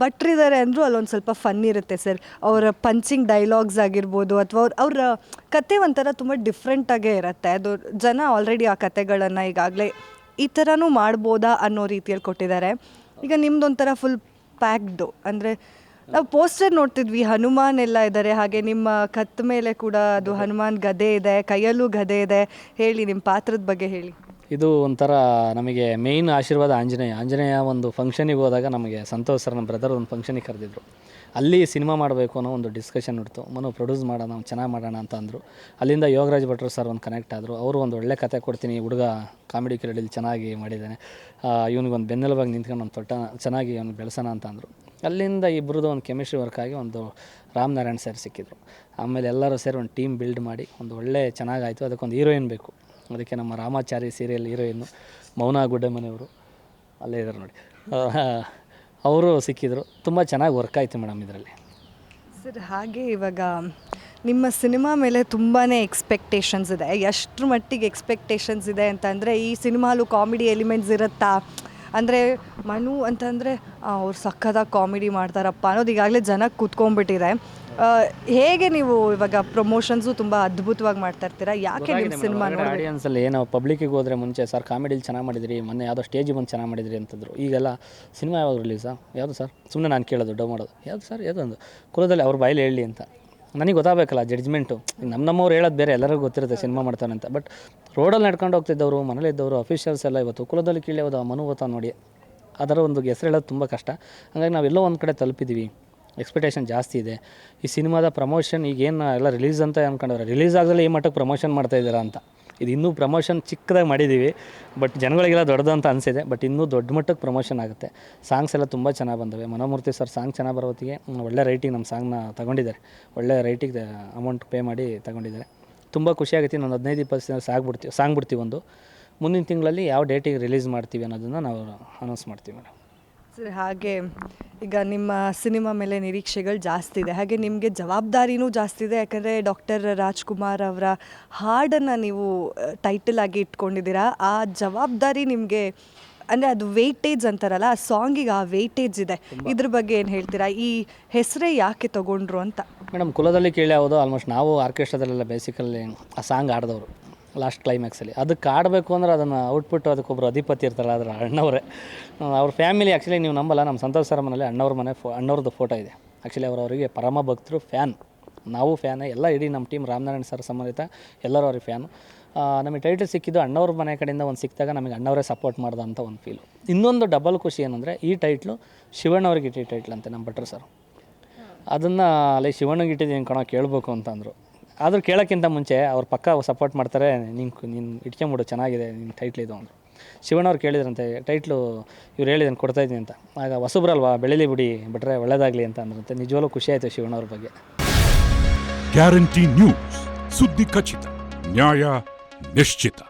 ಭಟ್ರಿದ್ದಾರೆ ಅಂದರೂ ಅಲ್ಲೊಂದು ಸ್ವಲ್ಪ ಫನ್ ಇರುತ್ತೆ ಸರ್ ಅವರ ಪಂಚಿಂಗ್ ಡೈಲಾಗ್ಸ್ ಆಗಿರ್ಬೋದು ಅಥವಾ ಅವ್ರ, ಅವರ ಕತೆ ಒಂಥರ ತುಂಬ ಡಿಫ್ರೆಂಟಾಗೇ ಇರುತ್ತೆ. ಅದು ಜನ ಆಲ್ರೆಡಿ ಆ ಕತೆಗಳನ್ನು ಈಗಾಗಲೇ ಈ ಥರನೂ ಮಾಡ್ಬೋದಾ ಅನ್ನೋ ರೀತಿಯಲ್ಲಿ ಕೊಟ್ಟಿದ್ದಾರೆ. ಈಗ ನಿಮ್ದೊಂಥರ ಫುಲ್ ಪ್ಯಾಕ್ಡು ಅಂದರೆ ನಾವು ಪೋಸ್ಟರ್ ನೋಡ್ತಿದ್ವಿ, ಹನುಮಾನ್ ಎಲ್ಲ ಇದ್ದಾರೆ ಹಾಗೆ ನಿಮ್ಮ ಕತ್ತ ಮೇಲೆ ಕೂಡ ಅದು ಹನುಮಾನ್ ಗದೆ ಇದೆ, ಕೈಯಲ್ಲೂ ಗದೆ ಇದೆ. ಹೇಳಿ ನಿಮ್ಮ ಪಾತ್ರದ ಬಗ್ಗೆ ಹೇಳಿ. ಇದು ಒಂಥರ ನಮಗೆ ಮೇಯ್ನ್ ಆಶೀರ್ವಾದ ಆಂಜನೇಯ. ಆಂಜನೇಯ ಒಂದು ಫಂಕ್ಷನಿಗೆ ಹೋದಾಗ ನಮಗೆ ಸಂತೋಷ್ ಸರ್ ನಮ್ಮ ಬ್ರದರ್ ಒಂದು ಫಂಕ್ಷನಿಗೆ ಕರೆದಿದ್ರು. ಅಲ್ಲಿ ಸಿನಿಮಾ ಮಾಡಬೇಕು ಅನ್ನೋ ಒಂದು ಡಿಸ್ಕಷನ್ ಇಡ್ತು. ಮನು ಪ್ರೊಡ್ಯೂಸ್ ಮಾಡೋಣ, ಚೆನ್ನಾಗಿ ಮಾಡೋಣ ಅಂತ ಅಂದರು. ಅಲ್ಲಿಂದ ಯೋಗರಾಜ್ ಭಟ್ರು ಸರ್ ಒಂದು ಕನೆಕ್ಟ್ ಆದರು. ಅವರು ಒಂದು ಒಳ್ಳೆ ಕತೆ ಕೊಡ್ತೀನಿ, ಹುಡುಗ ಕಾಮಿಡಿ ಕಿರಡಿಲಿ ಚೆನ್ನಾಗಿ ಮಾಡಿದ್ದಾನೆ. ಇವನಿಗೊಂದು ಬೆನ್ನೆಲುಬಾಗಿ ನಿಂತ್ಕೊಂಡು ನಮ್ಮ ತೊಟ್ಟ, ಚೆನ್ನಾಗಿ ಅವ್ನು ಬೆಳೆಸೋಣ ಅಂತ ಅಂದರು. ಅಲ್ಲಿಂದ ಇಬ್ಬರದ್ದು ಒಂದು ಕೆಮಿಸ್ಟ್ರಿ ವರ್ಕ್ ಆಗಿ ಒಂದು ರಾಮನಾರಾಯಣ್ ಸರ್ ಸಿಕ್ಕಿದ್ರು. ಆಮೇಲೆ ಎಲ್ಲರೂ ಸೇರಿ ಒಂದು ಟೀಮ್ ಬಿಲ್ಡ್ ಮಾಡಿ, ಒಂದು ಒಳ್ಳೆ ಚೆನ್ನಾಗಾಯಿತು ಅದಕ್ಕೊಂದು ಹೀರೋಯಿನ್ ಬೇಕು. ಅದಕ್ಕೆ ನಮ್ಮ ರಾಮಾಚಾರಿ ಸೀರಿಯಲ್ ಹೀರೋಯಿನ್ನು ಮೌನ ಗುಡ್ಡೆಮನೆಯವರು ಅಲ್ಲೇ ಇದ್ದಾರೆ ನೋಡಿ. ಅವರು ಸಿಕ್ಕಿದ್ರು. ತುಂಬ ಚೆನ್ನಾಗಿ ವರ್ಕ್ ಆಯಿತು ಮೇಡಮ್ ಇದರಲ್ಲಿ. ಸರ್, ಹಾಗೆ ಇವಾಗ ನಿಮ್ಮ ಸಿನಿಮಾ ಮೇಲೆ ತುಂಬಾ ಎಕ್ಸ್ಪೆಕ್ಟೇಷನ್ಸ್ ಇದೆ. ಎಷ್ಟರ ಮಟ್ಟಿಗೆ ಎಕ್ಸ್ಪೆಕ್ಟೇಷನ್ಸ್ ಇದೆ ಅಂತಂದರೆ ಈ ಸಿನಿಮಾಲು ಕಾಮಿಡಿ ಎಲಿಮೆಂಟ್ಸ್ ಇರುತ್ತಾ? ಅಂದರೆ ಮನು ಅಂತಂದರೆ ಅವ್ರು ಸಖತ್ತಾಗಿ ಕಾಮಿಡಿ ಮಾಡ್ತಾರಪ್ಪ ಅನ್ನೋದು ಈಗಾಗಲೇ ಜನಕ್ಕೆ ಕೂತ್ಕೊಂಡ್ಬಿಟ್ಟಿದೆ. ಹೇಗೆ ನೀವು ಇವಾಗ ಪ್ರಮೋಷನ್ಸು ತುಂಬ ಅದ್ಭುತವಾಗಿ ಮಾಡ್ತಾ ಇರ್ತೀರಾ? ಯಾಕೆ ನಿಮ್ಮ ಸಿನಿಮಾ ಆಡಿಯನ್ಸಲ್ಲಿ ಏನೋ ಪಬ್ಲಿಕ್ಕಿಗೆ ಹೋದರೆ ಮುಂಚೆ ಸರ್ ಕಾಮಿಡಿಲಿ ಚೆನ್ನಾಗಿ ಮಾಡಿದ್ರಿ ಮೊನ್ನೆ ಯಾವುದೋ ಸ್ಟೇಜಿಗೆ ಬಂದು ಚೆನ್ನಾಗಿ ಮಾಡಿದ್ರಿ ಅಂತಂದರು. ಈಗೆಲ್ಲ ಸಿನಿಮಾ ಯಾವಾಗ ರಿಲೀಸಾ ಯಾವುದು ಸರ್? ಸುಮ್ಮನೆ ನಾನು ಕೇಳೋದು ಡೌ ಮಾಡೋದು. ಯಾವುದು ಸರ್? ಯಾವುದೊಂದು ಕುಲದಲ್ಲಿ ಅವ್ರ ಬಾಯಲ್ಲಿ ಹೇಳಿ ಅಂತ. ನನಗೆ ಗೊತ್ತಾಗಬೇಕಲ್ಲ ಜಡ್ಜ್ಮೆಂಟು ನಮ್ಮ ನಮ್ಮವ್ರು ಹೇಳೋದು ಬೇರೆ, ಎಲ್ಲರಿಗೂ ಗೊತ್ತಿರುತ್ತೆ ಸಿನಿಮಾ ಮಾಡ್ತಾನೆ ಅಂತ ಬಟ್ ರೋಡಲ್ಲಿ ನಡ್ಕೊಂಡು ಹೋಗ್ತಿದ್ದವರು ಮನೇಲಿದ್ದವರು ಅಫಿಷಿಯಲ್ಸ್ ಎಲ್ಲ ಇವತ್ತು ಕುಲದಲ್ಲಿ ಕೀಳೆ ಹೋದ ಮನು ಗೊತ್ತಾ ನೋಡಿ, ಅದರ ಒಂದು ಹೆಸರು ಹೇಳೋದು ತುಂಬ ಕಷ್ಟ. ಹಾಗಾಗಿ ನಾವೆಲ್ಲೋ ಒಂದು ಕಡೆ ತಲುಪಿದ್ದೀವಿ ಎಕ್ಸ್ಪೆಕ್ಟೇಷನ್ ಜಾಸ್ತಿ ಇದೆ. ಈ ಸಿನಿಮಾದ ಪ್ರಮೋಷನ್ ಈಗೇನು, ಎಲ್ಲ ರಿಲೀಸ್ ಅಂತ ಅಂದ್ಕೊಂಡವ್ರೆ ರಿಲೀಸ್ ಆಗದಲ್ಲಿ ಈ ಮಟ್ಟಕ್ಕೆ ಪ್ರಮೋಷನ್ ಮಾಡ್ತಾ ಇದ್ದೀರಾ ಅಂತ. ಇದು ಇನ್ನೂ ಪ್ರಮೋಷನ್ ಚಿಕ್ಕದಾಗಿ ಮಾಡಿದ್ದೀವಿ ಬಟ್ ಜನಗಳಿಗೆಲ್ಲ ದೊಡ್ಡದು ಅಂತ ಅನಿಸಿದೆ ಬಟ್ ಇನ್ನೂ ದೊಡ್ಡ ಮಟ್ಟಕ್ಕೆ ಪ್ರಮೋಷನ್ ಆಗುತ್ತೆ. ಸಾಂಗ್ಸ್ ಎಲ್ಲ ತುಂಬ ಚೆನ್ನಾಗಿ ಬಂದವೆ. ಮನೋಮೂರ್ತಿ ಸರ್ ಸಾಂಗ್ ಚೆನ್ನಾಗಿ ಬರೋ ಹೊತ್ತಿಗೆ ಹ್ಮ್, ಒಳ್ಳೆ ರೈಟಿಂಗ್ ನಮ್ಮ ಸಾಂಗ್ನ ತಗೊಂಡಿದ್ದಾರೆ. ಒಳ್ಳೆ ರೈಟಿಂಗ್ ಅಮೌಂಟ್ ಪೇ ಮಾಡಿ ತಗೊಂಡಿದ್ದಾರೆ. ತುಂಬ ಖುಷಿಯಾಗುತ್ತೆ ನಾನು ಹದಿನೈದು ಇಪ್ಪತ್ತು ದಿನ ಸಾಂಗ್ ಬಿಡ್ತೀವಿ ಸಾಂಗ್ ಬಿಡ್ತೀವಿ ಒಂದು. ಮುಂದಿನ ತಿಂಗಳಲ್ಲಿ ಯಾವ ಡೇಟಿಗೆ ರಿಲೀಸ್ ಮಾಡ್ತೀವಿ ಅನ್ನೋದನ್ನು ನಾವು ಅನೌನ್ಸ್ ಮಾಡ್ತೀವಿ ಮೇಡಮ್. ಸರ್ ಹಾಗೆ ಈಗ ನಿಮ್ಮ ಸಿನಿಮಾ ಮೇಲೆ ನಿರೀಕ್ಷೆಗಳು ಜಾಸ್ತಿ ಇದೆ. ಹಾಗೆ ನಿಮಗೆ ಜವಾಬ್ದಾರಿನೂ ಜಾಸ್ತಿ ಇದೆ. ಯಾಕಂದರೆ ಡಾಕ್ಟರ್ ರಾಜ್ಕುಮಾರ್ ಅವರ ಹಾಡನ್ನು ನೀವು ಟೈಟಲ್ ಆಗಿ ಇಟ್ಕೊಂಡಿದ್ದೀರಾ. ಆ ಜವಾಬ್ದಾರಿ ನಿಮಗೆ ಅಂದರೆ ಅದು ವೆಯ್ಟೇಜ್ ಅಂತಾರಲ್ಲ ಆ ಸಾಂಗಿಗೆ ಆ ವೆಯ್ಟೇಜ್ ಇದೆ. ಇದ್ರ ಬಗ್ಗೆ ಏನು ಹೇಳ್ತೀರಾ? ಈ ಹೆಸರೇ ಯಾಕೆ ತಗೊಂಡ್ರು ಅಂತ? ಮೇಡಮ್ ಕುಲದಲ್ಲಿ ಕೇಳಿ ಹೌದು ಆಲ್ಮೋಸ್ಟ್ ನಾವು ಆರ್ಕೆಸ್ಟ್ರಾದಲ್ಲೆಲ್ಲ ಬೇಸಿಕಲ್ಲಿ ಆ ಸಾಂಗ್ ಆಡಿದವರು ಲಾಸ್ಟ್ ಕ್ಲೈಮ್ಯಾಕ್ಸಲ್ಲಿ ಅದಕ್ಕೆ ಆಡಬೇಕು ಅಂದ್ರೆ ಅದನ್ನು ಔಟ್ಪುಟ್ ಅದಕ್ಕೊಬ್ಬರು ಅಧಿಪತಿ ಇರ್ತಾರೆ ಅದರ ಅಣ್ಣವರೇ. ಅವ್ರ ಫ್ಯಾಮಿಲಿ ಆ್ಯಕ್ಚುಲಿ ನೀವು ನಂಬಲ್ಲ ನಮ್ಮ ಸಂತೋಷ್ ಸರ್ ಮನೇಲಿ ಅಣ್ಣವ್ರ ಮನೆ ಫೋ ಅಣ್ಣವ್ರದ್ದು ಫೋಟೋ ಇದೆ. ಆ್ಯಕ್ಚುಲಿ ಅವರು ಅವರಿಗೆ ಪರಮ ಭಕ್ತರು ಫ್ಯಾನ್ ನಾವು ಫ್ಯಾನ್ ಎಲ್ಲ ಇಡೀ ನಮ್ಮ ಟೀಮ್ ರಾಮನಾರಾಯಣ ಸರ್ ಸಂಬಂಧಿತ ಎಲ್ಲರೂ ಅವ್ರಿಗೆ ಫ್ಯಾನು ನಮಗೆ ಟೈಟಲ್ ಸಿಕ್ಕಿದ್ದು ಅಣ್ಣವ್ರ ಮನೆ ಕಡೆಯಿಂದ ಒಂದು ಸಿಕ್ಕಿದಾಗ ನಮಗೆ ಅಣ್ಣವರೇ ಸಪೋರ್ಟ್ ಮಾಡ್ದ ಅಂತ ಒಂದು ಫೀಲು ಇನ್ನೊಂದು ಡಬಲ್ ಖುಷಿ ಏನಂದರೆ, ಈ ಟೈಟ್ಲು ಶಿವಣ್ಣವ್ರಿಗೆ ಇಟ್ಟಿ ಟೈಟ್ಲ್ ಅಂತೆ, ನಮ್ಮ ಭಟ್ರು ಸರ್ ಅದನ್ನು ಅಲ್ಲಿ ಶಿವಣ್ಣಗೆ ಇಟ್ಟಿದ್ದೀನಿ ಕಣೋ ಕೇಳಬೇಕು ಅಂತಂದರು. ಆದರೂ ಕೇಳೋಕ್ಕಿಂತ ಮುಂಚೆ ಅವ್ರು ಪಕ್ಕ ಸಪೋರ್ಟ್ ಮಾಡ್ತಾರೆ, ನೀನು ನೀನು ಇಟ್ಕೊಂಬಿಡು ಚೆನ್ನಾಗಿದೆ ನಿನ್ನ ಟೈಟ್ಲ್ ಇದು ಅಂದರು. ಶಿವಣ್ಣವ್ರು ಕೇಳಿದ್ರಂತೆ ಟೈಟ್ಲು ಇವ್ರು ಹೇಳಿದ್ರು ಕೊಡ್ತಾಯಿದ್ದೀನಿ ಅಂತ. ಆಗ ಹೊಸಬ್ರಲ್ವಾ ಬೆಳೀಲಿ ಬಿಡಿ, ಬಿಟ್ರೆ ಒಳ್ಳೇದಾಗಲಿ ಅಂತ ಅಂದ್ರಂತೆ. ನಿಜವಾಗ್ಲೂ ಖುಷಿ ಆಯಿತು ಶಿವಣ್ಣವ್ರ ಬಗ್ಗೆ. ಗ್ಯಾರಂಟಿ ನ್ಯೂಸ್ ಸುದ್ದಿ ಖಚಿತ, ನ್ಯಾಯ ನಿಶ್ಚಿತ.